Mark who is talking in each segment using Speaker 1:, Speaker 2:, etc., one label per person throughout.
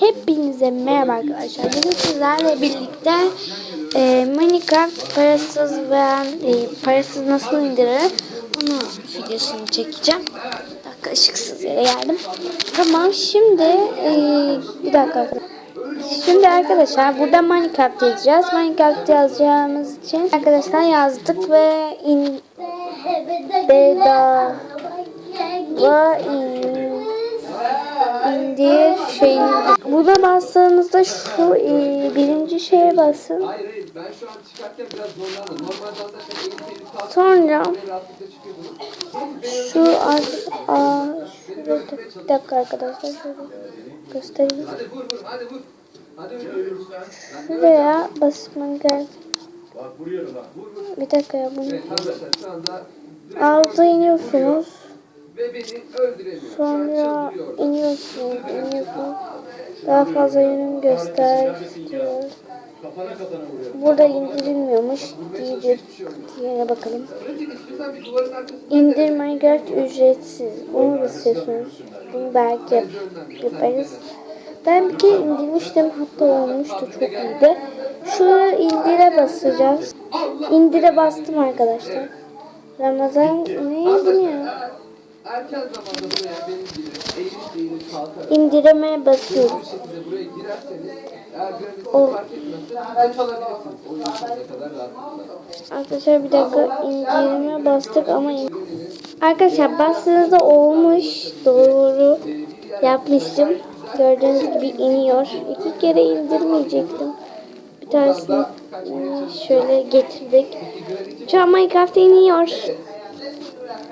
Speaker 1: Hepinize merhaba arkadaşlar. Bugün sizlerle birlikte e, Minecraft parasız veya e, parasız nasıl indirilir onu videosunu çekeceğim. Bir dakika ışıksız yere geldim. Tamam şimdi e, bir dakika. Şimdi arkadaşlar burada Minecraft yazacağız. Minecraft yazacağımız için arkadaşlar yazdık ve in bedava in indir şeyini. Buna bastığınızda şu e, birinci şeye basın. Sonra şu az aa, şurada bir dakika arkadaşlar göstereyim. Şuraya basman gerek. Bir dakika ya bunu. Alta iniyorsunuz.
Speaker 2: Ve beni öldüremiyor.
Speaker 1: Sonra
Speaker 2: çıldırıyor.
Speaker 1: iniyorsunuz, iniyorsunuz. Daha fazla yönüm göster diyor. Burada indirilmiyormuş. Değildir. Diğerine bakalım.
Speaker 2: Önce istiyorsan bir duvarın arkasında
Speaker 1: İndir Minecraft ücretsiz. Da istiyorsunuz. Bunu belki yap- yaparız. Ben bir kere indirmiştim. Hatta olmuştu. Çok iyiydi. Şuraya indire basacağız. İndire bastım arkadaşlar. Ramazan neydi ya?
Speaker 2: Erken zamanda buraya benim gibi eğilip eğilip kalkarak
Speaker 1: İndireme basıyoruz.
Speaker 2: bu şekilde buraya girerseniz eğer
Speaker 1: O-
Speaker 2: fark etmezse duş alabilirsiniz. Oyun sonuna kadar rahatlıkla.
Speaker 1: Arkadaşlar bir dakika indirime bastık ama in- Arkadaşlar bastığınızda olmuş. Doğru yapmıştım. Gördüğünüz gibi iniyor. İki kere indirmeyecektim. Bir tanesini e, şöyle getirdik. Şu an Minecraft iniyor.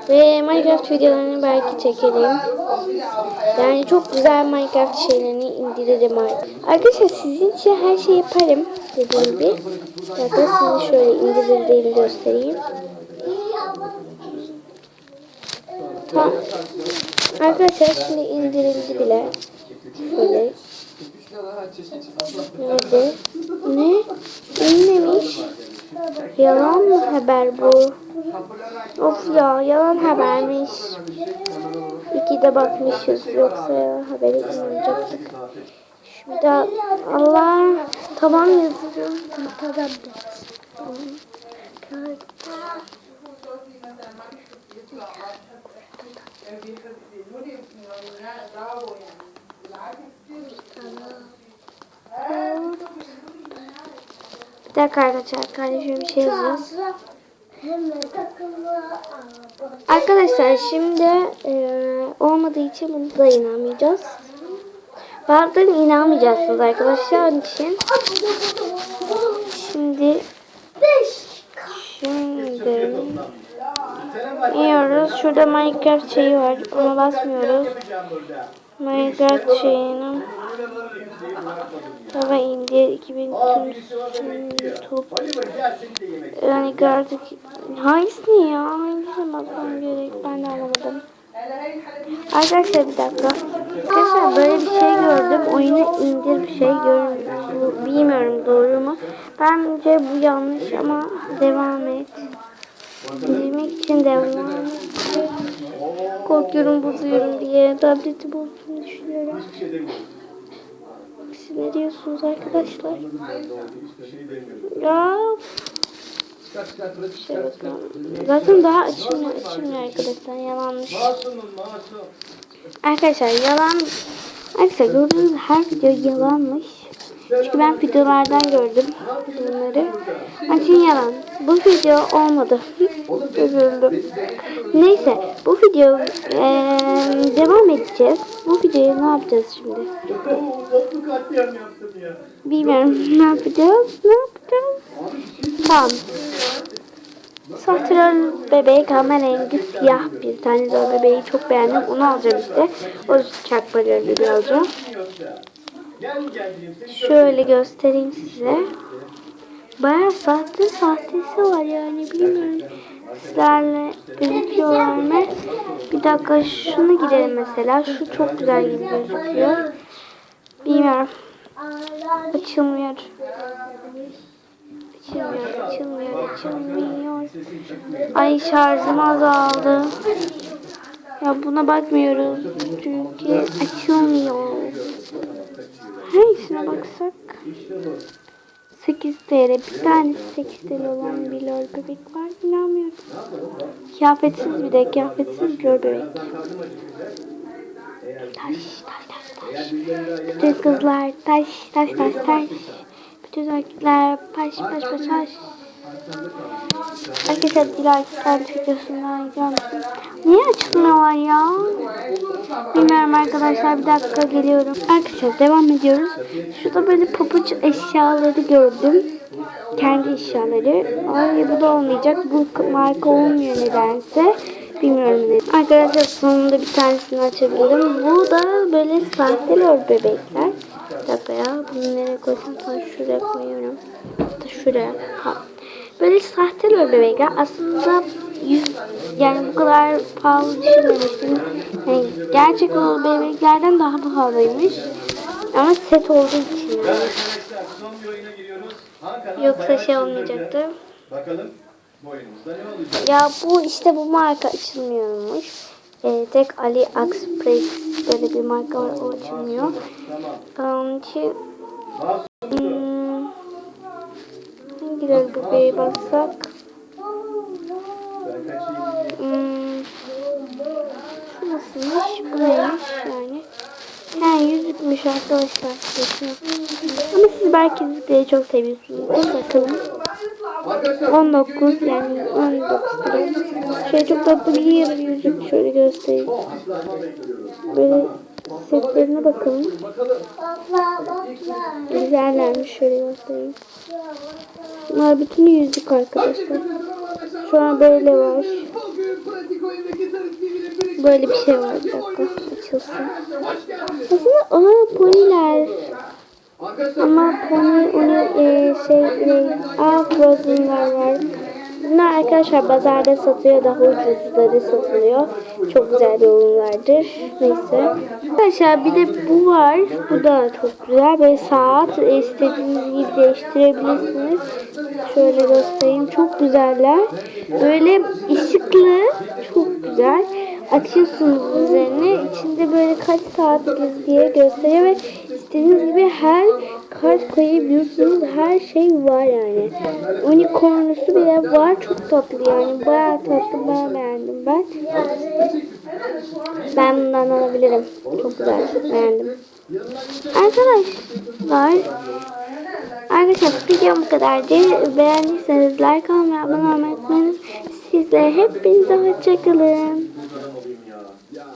Speaker 1: Ve Minecraft videolarını belki çekerim. Yani çok güzel Minecraft şeylerini indiririm. Arkadaşlar sizin için her şeyi yaparım dediğim gibi. Bakın size şöyle indirildiğini göstereyim. Tamam. Arkadaşlar şimdi indirildi bile. Şöyle. Nerede? Ne? İnmemiş. Yalan mı haber bu? Of ya yalan habermiş. İki de bakmışız yoksa yalan haberi inanacaktık. De Allah tamam yazıyor. Tamam. Tamam. Bir dakika arkadaşlar kardeşim bir şey yazıyoruz. Arkadaşlar şimdi eee, olmadığı için bunu da inanmayacağız. Bazen inanmayacaksınız arkadaşlar onun için. Şimdi şimdi iniyoruz. Şurada Minecraft şeyi var. Ona basmıyoruz.
Speaker 3: Burada.
Speaker 1: Minecraft şeyini Baba indir 2000 top. Yani gördük. Hangisini ya? Hangisini basmam gerek? Ben de anlamadım. Arkadaşlar bir dakika. Arkadaşlar böyle bir şey gördüm. Oyunu indir bir şey görün bu bilmiyorum doğru mu? Bence bu yanlış ama devam et. İndirmek için devam et korkuyorum bozuyorum diye. Tableti bozduğunu düşünüyorum.
Speaker 3: Şey
Speaker 1: siz ne diyorsunuz arkadaşlar?
Speaker 3: Şey
Speaker 1: ya. Şey. Zaten daha açılmıyor, açılmıyor arkadaşlar. Yalanmış. Arkadaşlar yalan... Arkadaşlar gördüğünüz her video yalanmış. Çünkü ben videolardan gördüm bunları. Onun için yalan. Bu video olmadı. Üzüldüm. Neyse bu video eee, devam edeceğiz. Bu videoyu ne yapacağız şimdi? Bilmiyorum ne yapacağız? Ne yapacağız? Tamam. Sahtırol bebek ama rengi siyah bir tane de o bebeği çok beğendim. Onu alacağım işte. O çakmaları bir alacağım. Şöyle göstereyim size. Bayağı sahte sahtesi var yani bilmiyorum. Sizlerle gözüküyorlar mı? Bir dakika şunu girelim mesela. Şu çok güzel gibi gözüküyor. Bilmiyorum. Açılmıyor. Açılmıyor, açılmıyor, açılmıyor. Ay şarjım azaldı. Ya buna bakmıyoruz çünkü açılmıyor. Baksak.
Speaker 3: İşte bu.
Speaker 1: 8 TL. Bir tanesi 8 TL olan bir lor bebek var. İnanmıyorum. Kıyafetsiz bir de kıyafetsiz lor bebek. Taş taş taş taş. Bütün kızlar taş taş taş taş. Bütün erkekler paş paş paş paş. Dilay sen videosundan musun? Niye açılmıyorlar ya? Bilmiyorum arkadaşlar bir dakika geliyorum. Arkadaşlar devam ediyoruz. Şurada böyle papuç eşyaları gördüm. Kendi eşyaları. Ay bu da olmayacak. Bu marka olmuyor nedense. Bilmiyorum ne. Arkadaşlar sonunda bir tanesini açabildim. Bu da böyle sahte lor bebekler. Bir dakika ya. Bunu nereye koysam? Şuraya koyuyorum. Hatta şuraya. Ha. Böyle sahte bebekler. Aslında yüz, yani bu kadar pahalı düşünmemiştim. Yani gerçek lor bebeklerden daha pahalıymış. Ama set olduğu için yani. Yoksa şey olmayacaktı.
Speaker 3: Bakalım bu oyunumuzda ne olacak?
Speaker 1: Ya bu işte bu marka açılmıyormuş. Ee, tek Ali Express böyle bir marka var o açılmıyor.
Speaker 3: Tamam.
Speaker 1: Hmm, baksak?
Speaker 3: Ben kaçayım.
Speaker 1: Hmm, şu nasılmış? Bu neymiş yani? Ha yüzükmüş arkadaşlar. Ama siz belki yüzükleri çok seviyorsunuz. Bakalım.
Speaker 2: Arkadaşlar
Speaker 1: 19 yani 19 lira. Şöyle çok tatlı bir yüzük şöyle göstereyim. Böyle setlerine bakalım. Güzellermiş şöyle göstereyim. Bunlar bütün yüzük arkadaşlar. Şu an böyle var. Böyle bir şey var bir dakika açılsın. Aslında poniler. Ama pony onu e, şey e, aa frozenlar var. Bunlar arkadaşlar pazarda satıyor daha ucuzları satılıyor. Çok güzel bir oyunlardır. Neyse. Arkadaşlar bir de bu var. Bu da çok güzel. Böyle saat istediğiniz gibi değiştirebilirsiniz. Şöyle göstereyim. Çok güzeller. Böyle ışıklı. Çok güzel. Açıyorsunuz üzerine. içinde böyle kaç saatiniz diye gösteriyor ve istediğiniz gibi her kart koyabiliyorsunuz. Her şey var yani. Unicornlusu bile var. Çok tatlı yani. Bayağı tatlı. Bayağı beğendim ben. Ben bundan alabilirim. Çok güzel. Beğendim. Arkadaşlar Arkadaşlar videom bu kadardı. Beğendiyseniz like almayı, abone olmayı unutmayınız. Sizlere hepinize hoşçakalın.